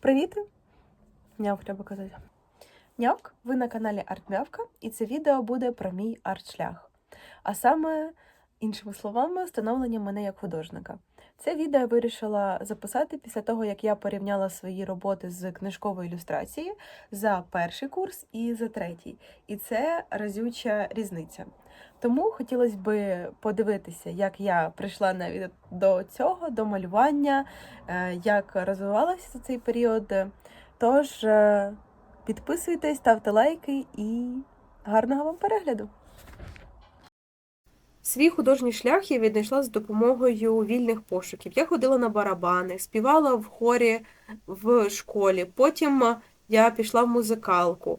Привіт! Нявк треба казати. Нявк, ви на каналі Артмявка, і це відео буде про мій арт-шлях. А саме, іншими словами, встановлення мене як художника. Це відео я вирішила записати після того, як я порівняла свої роботи з книжкової ілюстрації за перший курс і за третій. І це разюча різниця. Тому хотілося б подивитися, як я прийшла навіть до цього, до малювання, е, як розвивалася за цей період. Тож е, підписуйтесь, ставте лайки і гарного вам перегляду. Свій художній шлях я віднайшла з допомогою вільних пошуків. Я ходила на барабани, співала в хорі в школі, потім я пішла в музикалку.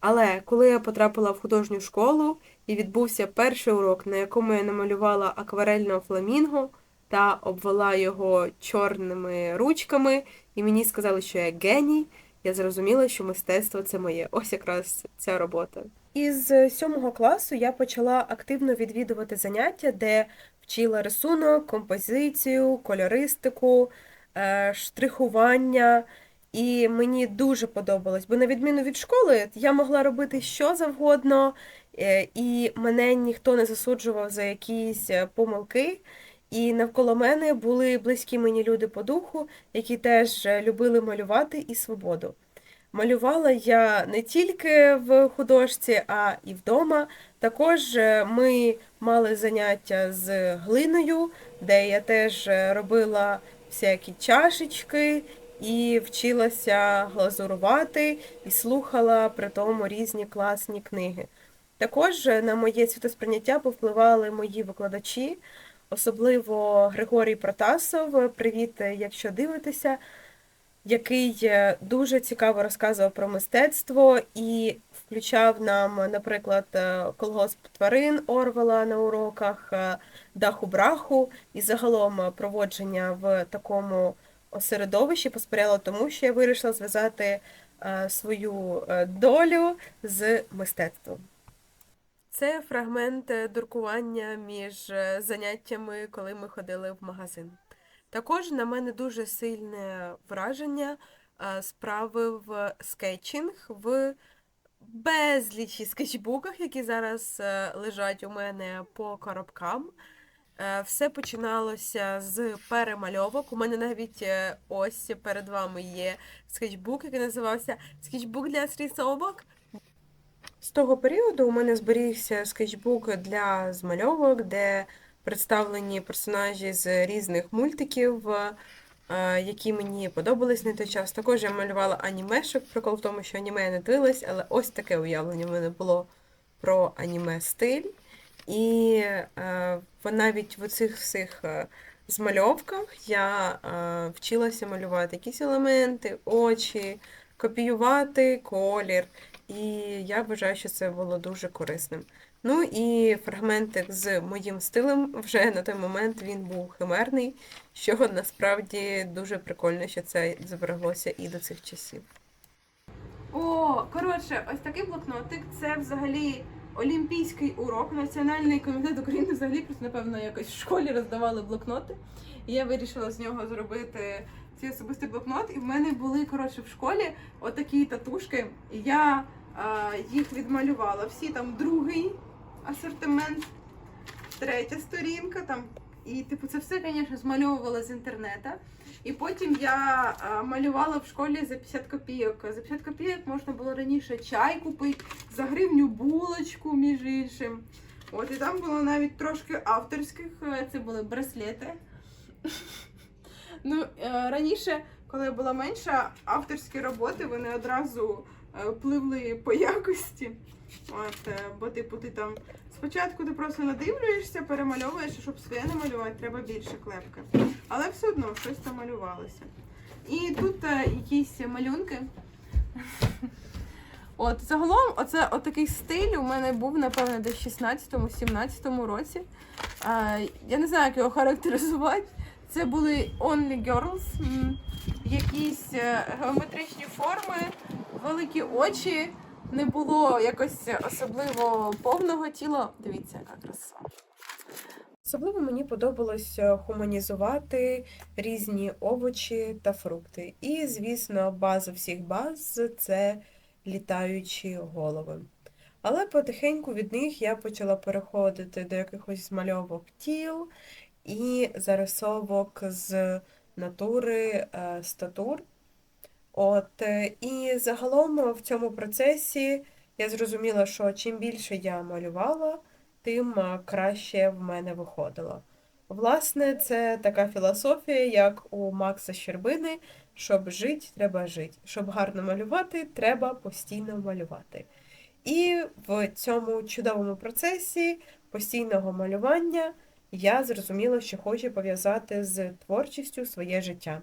Але коли я потрапила в художню школу і відбувся перший урок, на якому я намалювала акварельного фламінго та обвела його чорними ручками, і мені сказали, що я геній, я зрозуміла, що мистецтво це моє. Ось якраз ця робота. Із сьомого класу я почала активно відвідувати заняття, де вчила рисунок, композицію, кольористику, е, штрихування. І мені дуже подобалось, бо на відміну від школи я могла робити що завгодно, е, і мене ніхто не засуджував за якісь е, помилки. І навколо мене були близькі мені люди по духу, які теж е, любили малювати і свободу. Малювала я не тільки в художці, а і вдома. Також е, ми мали заняття з глиною, де я теж е, робила всякі чашечки і вчилася глазурувати і слухала при тому різні класні книги. Також на моє світосприйняття повпливали мої викладачі, особливо Григорій Протасов. Привіт, якщо дивитеся, який е, дуже цікаво розказував про мистецтво і включав нам, наприклад, е, колгосп тварин Орвела на уроках, е, даху браху і загалом проводження в такому середовищі посприяло тому, що я вирішила зв'язати свою долю з мистецтвом. Це фрагмент е, друкування між е, заняттями, коли ми ходили в магазин. Також на мене дуже сильне враження е, справив скетчинг в безлічі скетчбуках, які зараз лежать у мене по коробкам. Все починалося з перемальовок. У мене навіть ось перед вами є скетчбук, який називався Скетчбук для срісовок. З того періоду у мене зберігся скетчбук для змальовок, де представлені персонажі з різних мультиків, е, які мені подобались на той час. Також я малювала анімешок. Прикол в тому, що аніме я не дивилась, але ось таке уявлення в мене було про аніме стиль. І е, навіть в оцих всіх е, змальовках я е, вчилася малювати якісь елементи, очі, копіювати колір. І я вважаю, що це було дуже корисним. Ну і фрагментик з моїм стилем вже на той момент він був химерний, що насправді дуже прикольно, що це збереглося і до цих часів. О, коротше, ось такий блокнотик. Це взагалі олімпійський урок. Національний комітет України взагалі просто, напевно, якось в школі роздавали блокноти. І я вирішила з нього зробити цей особистий блокнот. І в мене були коротше в школі отакі татушки. І я а, їх відмалювала. Всі там другий асортимент, третя сторінка там. І типу це все, звісно, змальовувала з інтернету. І потім я малювала в школі за 50 копійок. За 50 копійок можна було раніше чай купити, за гривню булочку, між іншим. От і там було навіть трошки авторських, е, це були браслети. Ну, е, раніше, коли я була менша, авторські роботи вони одразу е, пливли по якості. От, е, бо, типу, ти там спочатку ти просто надивлюєшся, перемальовуєш, щоб своє намалювати, треба більше клепки. Але все одно щось там малювалося. І тут е, якісь малюнки. От, загалом, оце отакий стиль у мене був, напевно, десь в 16-17 році. А, я не знаю, як його характеризувати. Це були Only Girls, якісь е, геометричні форми, великі очі. Не було якось особливо повного тіла. Дивіться, яка краса. Особливо мені подобалось е, хуманізувати різні овочі та фрукти. І, звісно, база всіх баз це літаючі голови. Але потихеньку від них я почала переходити до якихось змальовок тіл і зарисовок з натури е, статур. От, е, і загалом в цьому процесі я зрозуміла, що чим більше я малювала, тим е, краще в мене виходило. Власне, це така філософія, як у Макса Щербини, щоб жити, треба жити. Щоб гарно малювати, треба постійно малювати. І в цьому чудовому процесі постійного малювання я зрозуміла, що хочу пов'язати з творчістю своє життя.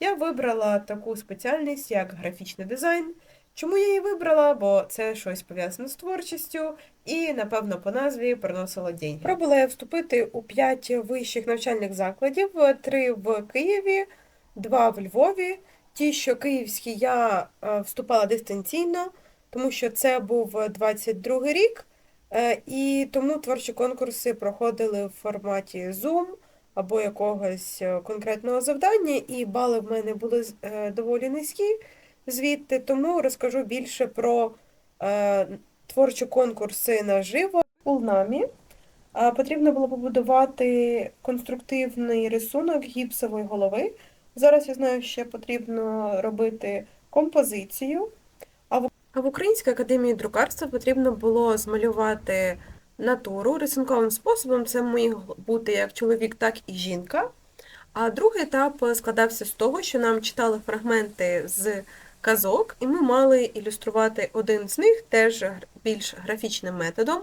Я вибрала таку спеціальність, як графічний дизайн. Чому я її вибрала? Бо це щось пов'язане з творчістю і, напевно, по назві приносило деньги. Пробувала я вступити у п'ять вищих навчальних закладів: три в Києві, два в Львові. Ті, що київські, я е, вступала дистанційно, тому що це був 22 рік, е, і тому творчі конкурси проходили в форматі Zoom або якогось е, конкретного завдання, і бали в мене були е, доволі низькі звідти, тому розкажу більше про е, творчі конкурси наживо. У намі потрібно було побудувати конструктивний рисунок гіпсової голови. Зараз я знаю, що потрібно робити композицію. А в Українській академії друкарства потрібно було змалювати натуру рисунковим способом. Це міг бути як чоловік, так і жінка. А другий етап складався з того, що нам читали фрагменти з казок, і ми мали ілюструвати один з них теж більш графічним методом,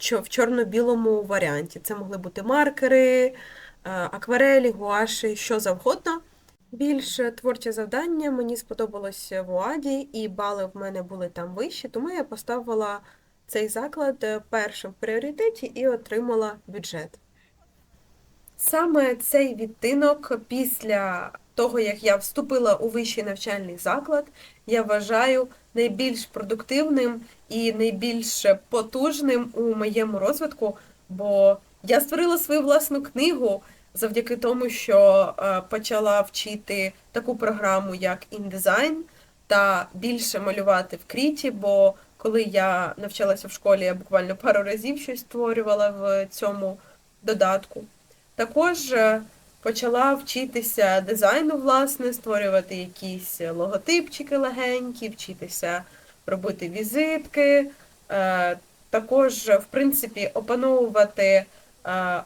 в чорно-білому варіанті. Це могли бути маркери, акварелі, гуаші, що завгодно. Більш творче завдання мені сподобалось в УАДі, і бали в мене були там вищі, тому я поставила цей заклад першим в пріоритеті і отримала бюджет. Саме цей відтинок після того, як я вступила у вищий навчальний заклад, я вважаю найбільш продуктивним і найбільш потужним у моєму розвитку, бо я створила свою власну книгу завдяки тому, що е, почала вчити таку програму, як InDesign, та більше малювати в кріті, бо коли я навчалася в школі, я буквально пару разів щось створювала в цьому додатку. Також е, почала вчитися дизайну, власне, створювати якісь логотипчики легенькі, вчитися робити візитки. Е, також, в принципі, опановувати е,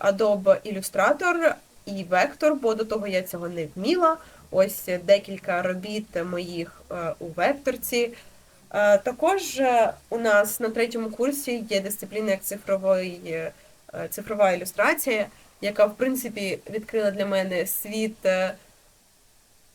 Adobe Illustrator і Vector, бо до того я цього не вміла. Ось декілька робіт моїх у векторці. Також у нас на третьому курсі є дисципліна як цифровий, цифрова ілюстрація яка, в принципі, відкрила для мене світ е,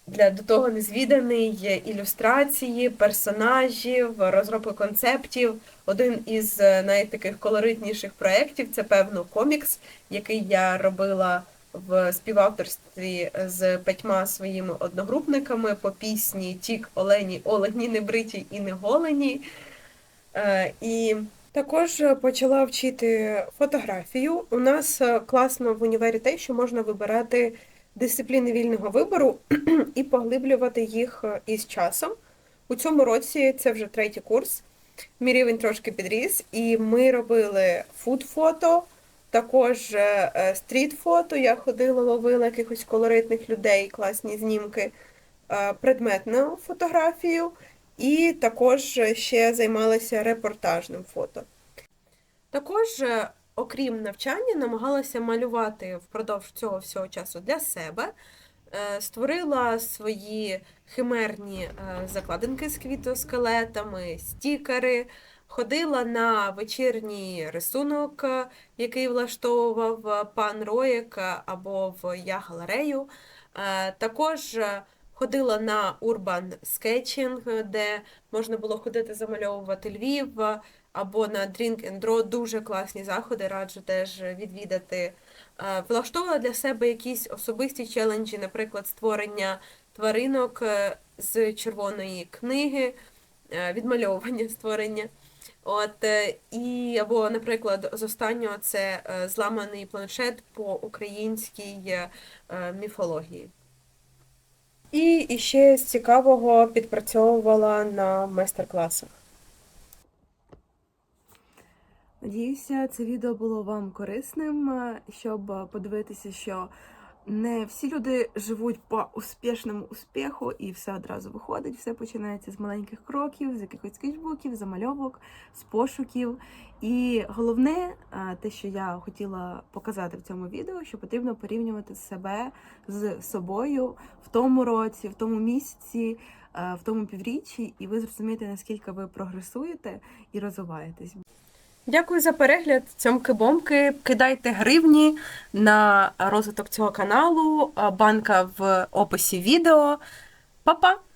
для до того незвіданий ілюстрації, персонажів, розробки концептів. Один із е, найтаких колоритніших проєктів це, певно, комікс, який я робила в співавторстві з п'ятьма своїми одногрупниками по пісні Тік Олені, Олені, не бриті і не голені. Е, і також е, почала вчити фотографію. У нас е, класно в універі те, що можна вибирати дисципліни вільного вибору і поглиблювати їх е, із часом. У цьому році це вже третій курс. Мій рівень трошки підріс, і ми робили фуд-фото, також стріт-фото. Я ходила, ловила якихось колоритних людей, класні знімки, предметну фотографію. І також ще займалася репортажним фото. Також, е, окрім навчання, намагалася малювати впродовж цього всього часу для себе. Е, створила свої химерні е, закладинки з квітоскелетами, стікери, ходила на вечірній рисунок, який влаштовував пан Роєк або в Я-галерею. Також Ходила на урбан скетчинг, де можна було ходити замальовувати Львів, або на Drink and Draw, дуже класні заходи, раджу теж відвідати. Влаштовувала для себе якісь особисті челенджі, наприклад, створення тваринок е, з червоної книги, е, відмальовування створення. От е, і або, наприклад, з останнього це е, зламаний планшет по українській е, міфології. І іще з цікавого підпрацьовувала на майстер-класах. Надіюся, це відео було вам корисним, щоб подивитися, що не всі люди живуть по успішному успіху, і все одразу виходить. Все починається з маленьких кроків, з якихось скетчбуків, замальовок, з пошуків. І головне, е, те, що я хотіла показати в цьому відео, що потрібно порівнювати себе з собою в тому році, в тому місяці, е, в тому півріччі, і ви зрозумієте, наскільки ви прогресуєте і розвиваєтесь. Дякую за перегляд. Цьомки-бомки. Кидайте гривні на розвиток цього каналу. Банка в описі відео. Па-па!